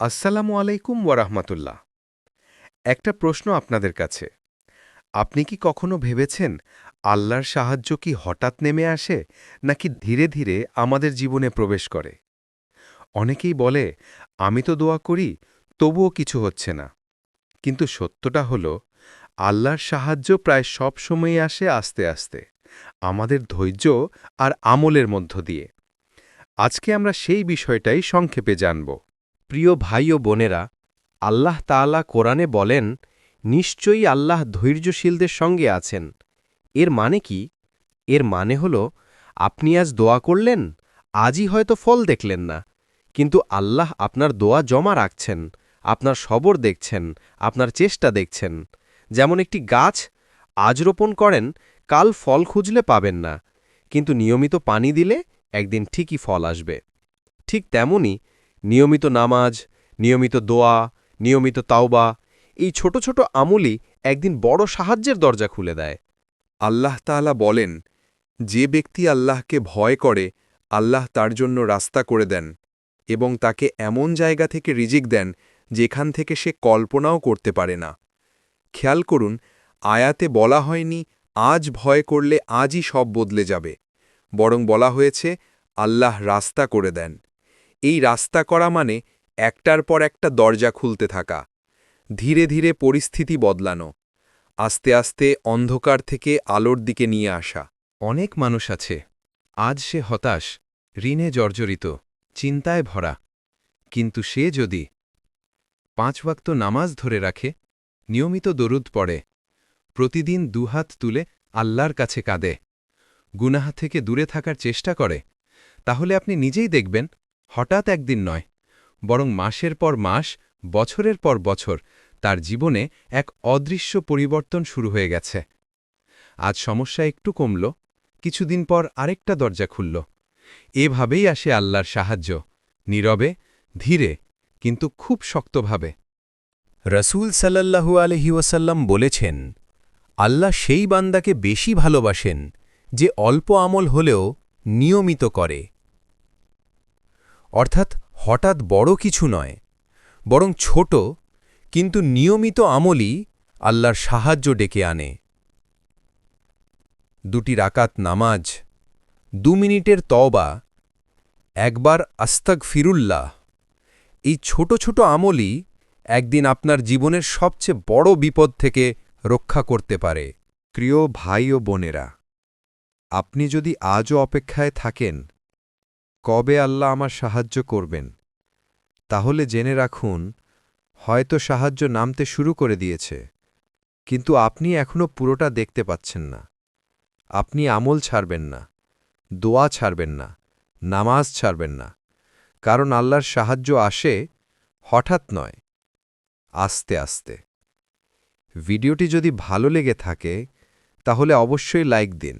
আসসালামু আলাইকুম ওয়ারাহমাতুল্লাহ একটা প্রশ্ন আপনাদের কাছে। আপনি কি কখনো ভেবেছেন আল্লাহর সাহায্য কি হঠাৎ নেমে আসে, নাকি ধীরে ধীরে আমাদের জীবনে প্রবেশ করে? অনেকেই বলে, আমি তো দোয়া করি, তবুও কিছু হচ্ছে না। কিন্তু সত্যটা হল, আল্লাহর সাহায্য প্রায় সব সময়ই আসে আস্তে আস্তে, আমাদের ধৈর্য আর আমলের মধ্য দিয়ে। আজকে আমরা সেই বিষয়টাই সংক্ষেপে জানব। প্রিয় ভাই ও বোনেরা, আল্লাহ তাআলা কোরআনে বলেন, নিশ্চয়ই আল্লাহ ধৈর্যশীলদের সঙ্গে আছেন। এর মানে কি? এর মানে হল, আপনি আজ দোয়া করলেন, আজই হয়তো ফল দেখলেন না। কিন্তু আল্লাহ আপনার দোয়া জমা রাখছেন, আপনার সবর দেখছেন, আপনার চেষ্টা দেখছেন। যেমন একটি গাছ আজ রোপণ করেন, কাল ফল খুঁজলে পাবেন না। কিন্তু নিয়মিত পানি দিলে একদিন ঠিকই ফল আসবে। ঠিক তেমনি নিয়মিত নামাজ, নিয়মিত দোয়া, নিয়মিত তাওবা, এই ছোট ছোট আমুলি একদিন বড় সাহায্যের দরজা খুলে দেয়। আল্লাহ তাআলা বলেন, যে ব্যক্তি আল্লাহকে ভয় করে, আল্লাহ তার জন্য রাস্তা করে দেন এবং তাকে এমন জায়গা থেকে রিজিক দেন যেখান থেকে সে কল্পনাও করতে পারে না। খেয়াল করুন, আয়াতে বলা হয়নি, আজ ভয় করলে আজই সব বদলে যাবে। বরং বলা হয়েছে, আল্লাহ রাস্তা করে দেন। এই রাস্তা করা মানে একটার পর একটা দরজা খুলতে থাকা। ধীরে ধীরে পরিস্থিতি বদলানো। আস্তে আস্তে অন্ধকার থেকে আলোর দিকে নিয়ে আসা। অনেক মানুষ আছে। আজ সে হতাশ, ঋণে জর্জরিত, চিন্তায় ভরা। কিন্তু সে যদি পাঁচ ওয়াক্ত নামাজ ধরে রাখে, নিয়মিত দরুদ পড়ে, প্রতিদিন দুহাত তুলে আল্লাহর কাছে কাঁদে, গুনাহ থেকে দূরে থাকার চেষ্টা করে, তাহলে আপনি নিজেই দেখবেন হঠাৎ একদিন নয়, বরং মাসের পর মাস, বছরের পর বছর তার জীবনে এক অদৃশ্য পরিবর্তন শুরু হয়ে গেছে। আজ সমস্যা একটু কমল, কিছুদিন পর আরেকটা দরজা খুলল। এভাবেই আসে আল্লাহর সাহায্য, নীরবে, ধীরে, কিন্তু খুব শক্তভাবে। রসুল সাল্লাহু আলহি বলেছেন, আল্লাহ সেই বান্দাকে বেশি ভালোবাসেন যে অল্প আমল হলেও নিয়মিত করে। অর্থাৎ হঠাৎ বড় কিছু নয়, বরং ছোট, কিন্তু নিয়মিত আমলই আল্লাহর সাহায্য ডেকে আনে। দুটি রাকাত নামাজ, দু মিনিটের তওবা, একবার আস্তাক ফিরুল্লাহ এই ছোট ছোট আমলই একদিন আপনার জীবনের সবচেয়ে বড় বিপদ থেকে রক্ষা করতে পারে। প্রিয় ভাই ও বোনেরা, আপনি যদি আজও অপেক্ষায় থাকেন কবে আল্লাহ আমার সাহায্য করবেন? তাহলে জেনে রাখুন, হয়তো সাহায্য নামতে শুরু করে দিয়েছে, কিন্তু আপনি এখনও পুরোটা দেখতে পাচ্ছেন না। আপনি আমল ছাড়বেন না, দোয়া ছাড়বেন না, নামাজ ছাড়বেন না, কারণ আল্লাহর সাহায্য আসে হঠাৎ নয়, আস্তে আস্তে। ভিডিওটি যদি ভালো লেগে থাকে, তাহলে অবশ্যই লাইক দিন।